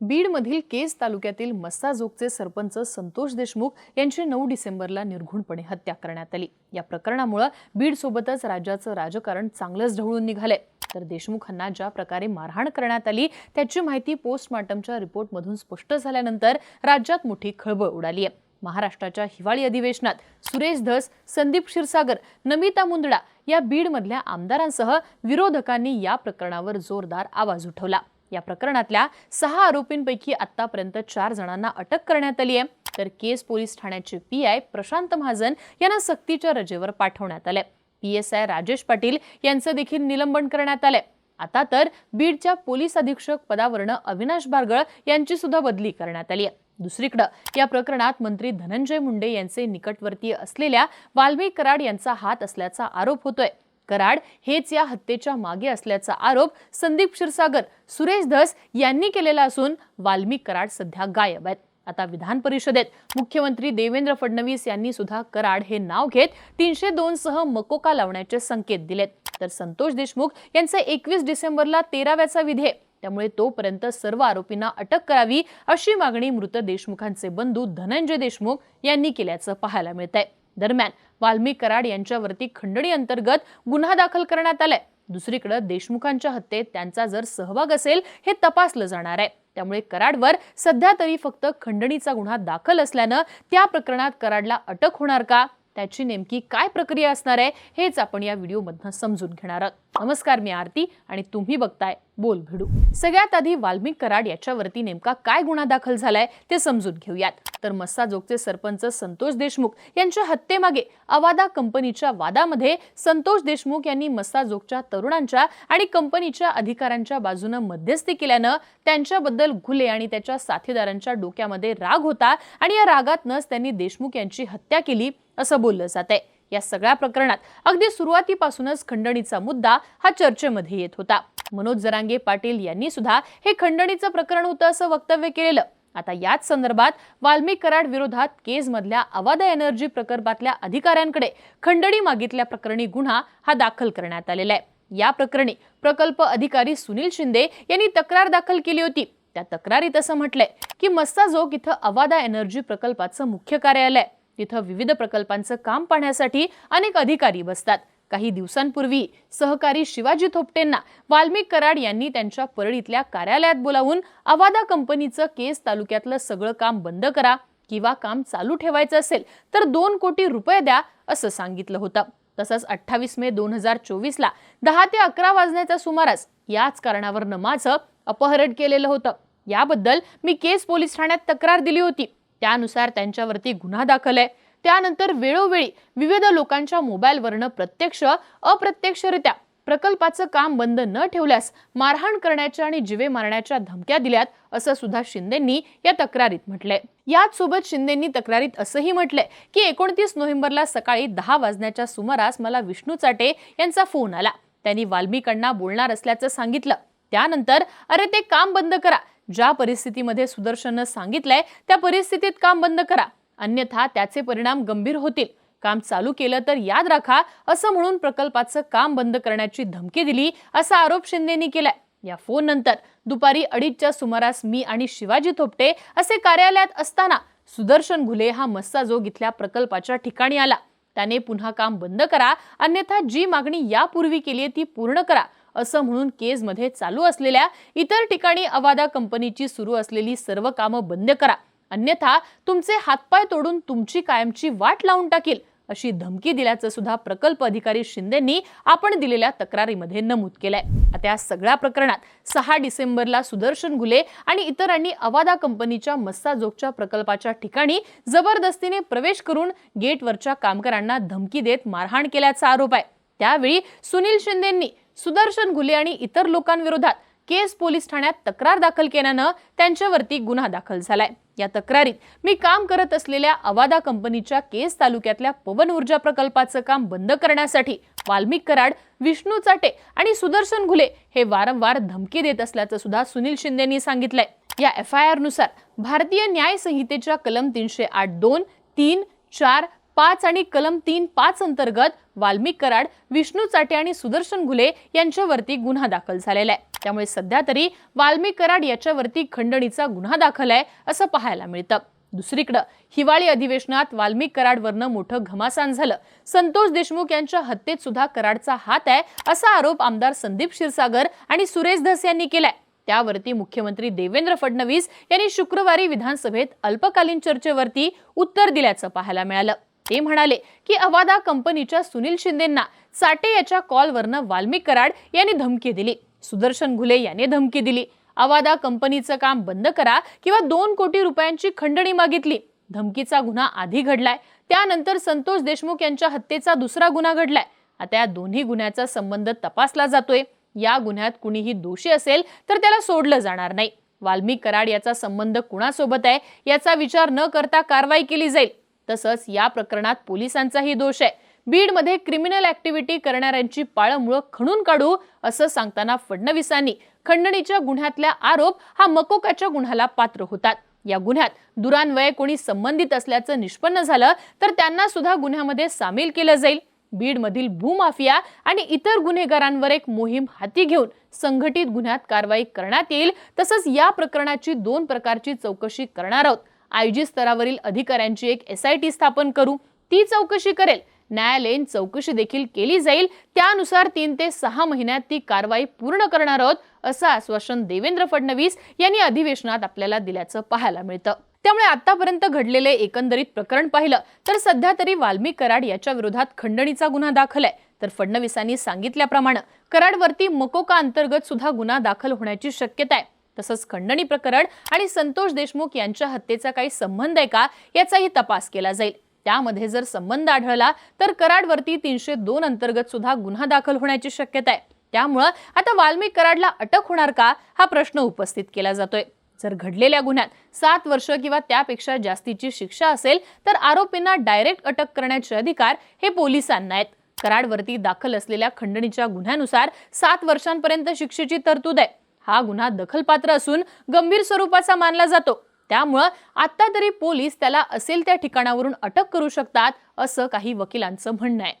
बीडमधील केज तालुक्यातील मस्साजोगचे सरपंच संतोष देशमुख यांची नऊ डिसेंबरला निर्घुणपणे हत्या करण्यात आली. या प्रकरणामुळे बीडसोबतच राज्याचं राजकारण चांगलंच ढवळून निघालंय. तर देशमुखांना ज्या प्रकारे मारहाण करण्यात आली त्याची माहिती पोस्टमार्टमच्या रिपोर्टमधून स्पष्ट झाल्यानंतर राज्यात मोठी खळबळ उडाली आहे. महाराष्ट्राच्या हिवाळी अधिवेशनात सुरेश धस संदीप क्षीरसागर नमिता मुंदडा या बीडमधल्या आमदारांसह विरोधकांनी या प्रकरणावर जोरदार आवाज उठवला. या प्रकरणातल्या सहा आरोपींपैकी आतापर्यंत चार जणांना अटक करण्यात आली आहे. तर केस पोलीस ठाण्याचे पी आय प्रशांत महाजन यांना सक्तीच्या रजेवर पाठवण्यात आले P S I Rajesh Patil यांचं देखील निलंबन करण्यात आलंय. आता तर बीडच्या पोलीस अधीक्षक पदावरनं अविनाश बारगळ यांची सुद्धा बदली करण्यात आली आहे. दुसरीकडे या प्रकरणात मंत्री धनंजय मुंडे यांचे निकटवर्तीय असलेल्या वाल्मिक कराड यांचा हात असल्याचा आरोप होतोय. कराड हेच या हत्येच्या मागे असल्याचा आरोप संदीप क्षीरसागर सुरेश धस यांनी केलेला असून वाल्मिक कराड सध्या गायब आहेत. आता विधान परिषदेत मुख्यमंत्री देवेंद्र फडणवीस यांनी सुद्धा कराड हे नाव घेत तीनशे दोन सह मकोका लावण्याचे संकेत दिलेत. तर संतोष देशमुख यांचा एकवीस डिसेंबरला तेराव्याचा विधेय. त्यामुळे तोपर्यंत सर्व आरोपींना अटक करावी अशी मागणी मृत देशमुखांचे बंधू धनंजय देशमुख यांनी केल्याचं पाहायला मिळत आहे दरम्यान वाल्मी कराड यांच्यावरती खंडणी अंतर्गत गुन्हा दाखल करण्यात आलाय. दुसरीकडे देशमुखांच्या हत्येत त्यांचा जर सहभाग असेल हे तपासलं जाणार आहे. त्यामुळे कराडवर सध्या तरी फक्त खंडणीचा गुन्हा दाखल असल्यानं त्या प्रकरणात कराडला अटक होणार का? त्याची नेमकी काय प्रक्रिया असणार आहे हेच आपण या व्हिडिओमधनं समजून घेणार आहोत. नमस्कार मी आरती आणि तुम्ही बघताय बोल भिडू. सगळ्यात आधी वाल्मिक कराड याच्यावरती नेमका काय गुन्हा दाखल झालाय ते समजून घेऊयात. तर मस्साजोगचे सरपंच संतोष देशमुख यांच्या हत्येमागे अवादा कंपनीच्या वादामध्ये संतोष देशमुख यांनी मस्साजोगच्या तरुणांच्या आणि कंपनीच्या अधिकाऱ्यांच्या बाजूनं मध्यस्थी केल्यानं त्यांच्याबद्दल घुले आणि त्याच्या साथीदारांच्या डोक्यामध्ये राग होता आणि या रागातनंच त्यांनी देशमुख यांची हत्या केली. असं बोललं जात आहे या सगळ्या प्रकरणात अगदी सुरुवातीपासूनच खंडणीचा मुद्दा हा चर्चेमध्ये येत होता. मनोज जरांगे पाटील यांनी सुद्धा हे खंडणीचं प्रकरण होतं असं वक्तव्य केलेलं. आता याच संदर्भात वाल्मिक कराड विरोधात केजमधल्या अवादा एनर्जी प्रकल्पातल्या अधिकाऱ्यांकडे खंडणी मागितल्या प्रकरणी गुन्हा हा दाखल करण्यात आलेला आहे. या प्रकरणी प्रकल्प अधिकारी सुनील शिंदे यांनी तक्रार दाखल केली होती. त्या तक्रारीत असं म्हटलंय की मस्ताजोग इथं अवादा एनर्जी प्रकल्पाचं मुख्य कार्यालय तिथं विविध प्रकल्पांचं काम पाहण्यासाठी अनेक अधिकारी बसतात. काही दिवसांपूर्वी सहकारी शिवाजी थोपटेंना वाल्मिक कराड यांनी त्यांच्या परळीतल्या कार्यालयात बोलावून अवादा कंपनीचं केस तालुक्यातलं सगळं काम बंद करा किंवा काम चालू ठेवायचं असेल तर दोन कोटी रुपये द्या असं सांगितलं होतं. तसंच अठ्ठावीस मे दोन हजार चोवीसला दहा ते अकरा वाजण्याच्या सुमारास याच कारणावर माझं अपहरण केलेलं होतं. याबद्दल मी केस पोलीस ठाण्यात तक्रार दिली होती. त्यानुसार त्यांच्यावरती गुन्हा दाखल आहे. त्यानंतर वेळोवेळी विविध लोकांच्या मोबाईलवरनं प्रत्यक्ष अप्रत्यक्षरित्या प्रकल्पाचं काम बंद न ठेवल्यास मारहाण करण्याच्या आणि जिवे मारण्याच्या धमक्या दिल्यात असं सुद्धा शिंदेंनी या तक्रारीत म्हटलंय. याच सोबत शिंदेंनी तक्रारीत असंही म्हटलंय की एकोणतीस नोव्हेंबरला सकाळी दहा वाजण्याच्या सुमारास मला विष्णू चाटे यांचा फोन आला. त्यांनी वाल्मिकांना बोलणार असल्याचं सांगितलं. त्यानंतर अरे ते काम बंद करा. ज्या परिस्थितीमध्ये सुदर्शननं सांगितलंय त्या परिस्थितीत काम बंद करा. अन्यथा त्याचे परिणाम गंभीर होतील. काम चालू केलं तर याद राखा असं म्हणून प्रकल्पाचं काम बंद करण्याची धमकी दिली असा आरोप शिंदेनी केलाय. या फोन नंतर दुपारी अडीचच्या सुमारास मी आणि शिवाजी थोपटे असे कार्यालयात असताना सुदर्शन घुले हा मस्साजोग इथल्या प्रकल्पाच्या ठिकाणी आला. त्याने पुन्हा काम बंद करा अन्यथा जी मागणी यापूर्वी केली ती पूर्ण करा. असं म्हणून केजमध्ये चालू असलेल्या इतर ठिकाणी अवादा कंपनीची सुरू असलेली सर्व कामं बंद करा. अन्यथा तुमचे हातपाय तोडून तुमची कायमची वाट लावून टाकील अशी धमकी दिल्याचं सुद्धा प्रकल्प अधिकारी शिंदेंनी आपण दिलेल्या तक्रारीमध्ये नमूद केलंय. आता या सगळ्या प्रकरणात सहा डिसेंबरला सुदर्शन घुले आणि इतरांनी अवादा कंपनीच्या मस्साजोगच्या प्रकल्पाच्या ठिकाणी जबरदस्तीने प्रवेश करून गेटवरच्या कामगारांना धमकी देत मारहाण केल्याचा आरोप आहे. त्यावेळी सुनील शिंदेंनी सुदर्शन घुले आणि इतर लोकांविरोधात केस पोलीस ठाण्यात तक्रार दाखल केल्यानं त्यांच्यावरती गुन्हा दाखल झालाय. या तक्रारीत मी काम करत असलेल्या अवादा कंपनीच्या केस तालुक्यातल्या पवन ऊर्जा प्रकल्पाचं काम बंद करण्यासाठी वाल्मिक कराड विष्णू चाटे आणि सुदर्शन घुले हे वारंवार धमकी देत असल्याचं सुद्धा सुनील शिंदेनी सांगितलंय. या एफ आय आरनुसार भारतीय न्याय संहितेच्या कलम तीनशे आठ दोन तीन चार पाच आणि कलम तीन पाच अंतर्गत वाल्मिक कराड विष्णू चाटे आणि सुदर्शन घुले यांच्यावरती गुन्हा दाखल झालेला आहे. त्यामुळे सध्या तरी वाल्मिक कराड याच्यावरती खंडणीचा गुन्हा दाखल आहे असं पाहायला मिळतं. दुसरीकडं हिवाळी अधिवेशनात वाल्मिक कराडवरनं मोठं घमासान झालं. संतोष देशमुख यांच्या हत्येत सुद्धा कराडचा हात आहे असा आरोप आमदार संदीप क्षीरसागर आणि सुरेश धस यांनी केलाय. त्यावरती मुख्यमंत्री देवेंद्र फडणवीस यांनी शुक्रवारी विधानसभेत अल्पकालीन चर्चेवरती उत्तर दिल्याचं पाहायला मिळालं. ते म्हणाले की अवादा कंपनीच्या सुनील शिंदेंना साटे याच्या कॉलवरनं वाल्मिक कराड यांनी धमकी दिली. सुदर्शन घुले याने धमकी दिली. अवादा कंपनीचं काम बंद करा किंवा दोन कोटी रुपयांची खंडणी मागितली. धमकीचा गुन्हा आधी घडलाय. त्यानंतर संतोष देशमुख यांच्या हत्येचा दुसरा गुन्हा घडलाय. आता या दोन्ही गुन्ह्याचा संबंध तपासला जातोय. या गुन्ह्यात कुणीही दोषी असेल तर त्याला सोडलं जाणार नाही. वाल्मिक कराड याचा संबंध कुणासोबत आहे याचा विचार न करता कारवाई केली जाईल. तसंच या प्रकरणात पोलिसांचाही दोष आहे. बीडमध्ये क्रिमिनल ऍक्टिव्हिटी करणाऱ्यांची पाळंमुळं खणून काढू असं सांगताना फडणवीसांनी खंडणीच्या गुन्ह्यातल्या आरोप हा मकोकाच्या गुन्ह्याला पात्र होतात. या गुन्ह्यात दुरान्वये कोणी संबंधित असल्याचं निष्पन्न झालं तर त्यांना सुद्धा गुन्ह्यामध्ये सामील केलं जाईल. बीडमधील भूमाफिया आणि इतर गुन्हेगारांवर एक मोहीम हाती घेऊन संघटित गुन्ह्यात कारवाई करण्यात येईल. तसंच या प्रकरणाची दोन प्रकारची चौकशी करणार आहोत. आयजी स्तरावरील अधिकाऱ्यांची एक एस आय टी स्थापन करू ती चौकशी करेल. न्यायालयीन चौकशी देखील केली जाईल. त्यानुसार तीन ते सहा महिन्यात ती कारवाई पूर्ण करणार आहोत असं आश्वासन देवेंद्र फडणवीस यांनी अधिवेशनात आपल्याला दिल्याचं पाहायला मिळतं. त्यामुळे आतापर्यंत घडलेले एकंदरीत प्रकरण पाहिलं तर सध्या तरी वाल्मिक कराड याच्या विरोधात खंडणीचा गुन्हा दाखल आहे. तर फडणवीसांनी सांगितल्याप्रमाणे कराडवरती मकोका अंतर्गत सुद्धा गुन्हा दाखल होण्याची शक्यता आहे. तसंच खंडणी प्रकरण आणि संतोष देशमुख यांच्या हत्येचा काही संबंध आहे का याचाही तपास केला जाईल. त्यामध्ये जर संबंध आढळला तर कराडवरती तीनशे दोन अंतर्गत सुद्धा गुन्हा दाखल होण्याची शक्यता आहे. त्यामुळं आता वाल्मिक कराडला अटक होणार का हा प्रश्न उपस्थित केला जातोय. जर घडलेल्या गुन्ह्यात सात वर्ष किंवा त्यापेक्षा जास्तीची शिक्षा असेल तर आरोपींना डायरेक्ट अटक करण्याचे अधिकार हे पोलिसांना आहेत. कराडवरती दाखल असलेल्या खंडणीच्या गुन्ह्यानुसार सात वर्षांपर्यंत शिक्षेची तरतूद आहे. हा गुन्हा दखलपात्र असून गंभीर स्वरूपाचा मानला जातो. त्यामुळं आता तरी पोलीस त्याला असेल त्या ठिकाणावरून अटक करू शकतात असं काही वकिलांचं म्हणणं आहे.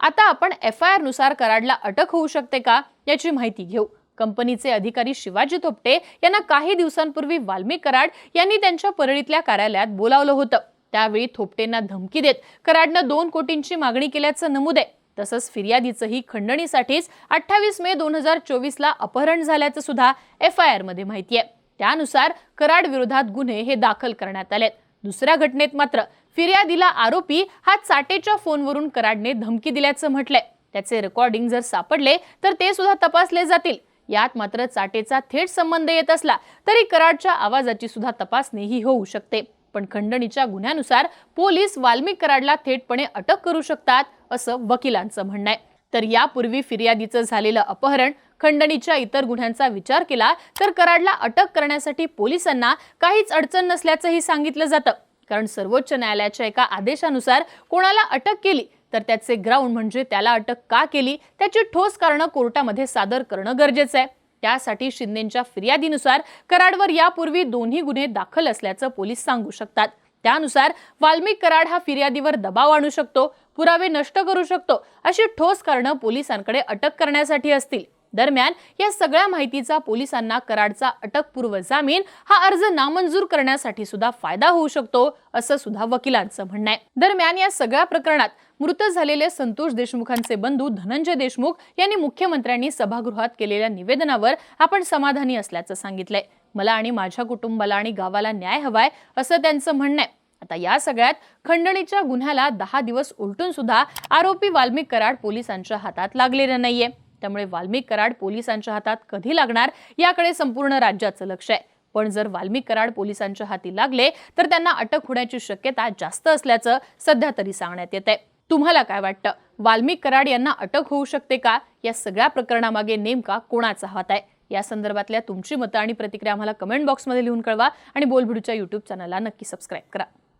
आता आपण एफ आय आरनुसार कराडला अटक होऊ शकते का याची माहिती घेऊ. कंपनीचे अधिकारी शिवाजी थोपटे यांना काही दिवसांपूर्वी वाल्मिक कराड यांनी त्यांच्या परळीतल्या कार्यालयात बोलावलं होतं. त्यावेळी थोपटेंना धमकी देत कराडनं दोन कोटींची मागणी केल्याचं नमूद आहे. तसंच फिर्यादीचंही खंडणीसाठीच अठ्ठावीस मे दोन हजार चोवीसला अपहरण झाल्याचं सुद्धा एफ आय आरमध्ये माहिती आहे त्यानुसार कराड विरोधात गुन्हे हे दाखल करण्यात आलेत. दुसऱ्या घटनेत मात्र फिर्यादीला आरोपी हा चाटेच्या फोनवरून कराडने धमकी दिल्याचं म्हटलंय. त्याचे रेकॉर्डिंग जर सापडले तर ते सुद्धा तपासले जातील. यात मात्र चाटेचा थेट संबंध येत असला तरी कराडच्या आवाजाची सुद्धा तपासणी ही होऊ शकते. पण खंडणीच्या गुन्ह्यानुसार पोलीस वाल्मिक कराडला थेटपणे अटक करू शकतात असं वकिलांचं म्हणणं आहे. तर यापूर्वी फिर्यादीचं झालेलं अपहरण खंडणीच्या इतर गुन्ह्यांचा विचार केला तर कराडला अटक करण्यासाठी पोलिसांना काहीच अडचण नसल्याचंही सांगितलं जातं. कारण सर्वोच्च न्यायालयाच्या एका आदेशानुसार कोणाला अटक केली तर त्याचे ग्राउंड म्हणजे त्याला अटक का केली त्याची ठोस कारणं कोर्टामध्ये सादर करणं गरजेचं आहे. त्यासाठी शिंदेच्या फिर्यादीनुसार कराडवर यापूर्वी दोन्ही गुन्हे दाखल असल्याचं पोलीस सांगू शकतात. त्यानुसार वाल्मिक कराड हा फिर्यादीवर दबाव आणू शकतो पुरावे नष्ट करू शकतो अशी ठोस कारणं पोलिसांकडे अटक करण्यासाठी असतील. दरम्यान या सगळ्या माहितीचा पोलिसांना कराडचा अटकपूर्व जामीन हा अर्ज नामंजूर करण्यासाठी सुद्धा फायदा होऊ शकतो असं सुद्धा वकिलांचं म्हणणं आहे. दरम्यान या सगळ्या प्रकरणात मृत झालेले संतोष देशमुखांचे बंधू धनंजय देशमुख यांनी मुख्यमंत्र्यांनी सभागृहात केलेल्या निवेदनावर आपण समाधानी असल्याचं सांगितलंय. मला आणि माझ्या कुटुंबाला आणि गावाला न्याय हवाय असं त्यांचं म्हणणं आहे. आता या सगळ्यात खंडणीच्या गुन्ह्याला दहा दिवस उलटून सुद्धा आरोपी वाल्मिक कराड पोलिसांच्या हातात लागलेलं नाहीये. त्यामुळे वाल्मिक कराड पोलिसांच्या हातात कधी लागणार याकडे संपूर्ण राज्याचं लक्ष आहे. पण जर वाल्मिक कराड पोलिसांच्या हाती लागले तर त्यांना अटक होण्याची शक्यता जास्त असल्याचं सध्या तरी सांगण्यात येत आहे तुम्हाला काय वाटतं? वाल्मिक कराड यांना अटक होऊ शकते का? या सगळ्या प्रकरणामागे नेमका कोणाचा हात आहे? या संदर्भातल्या तुमची मतं आणि प्रतिक्रिया आम्हाला कमेंट बॉक्समध्ये लिहून कळवा आणि बोलभिडूच्या यूट्यूब चॅनलला नक्की सबस्क्राईब करा.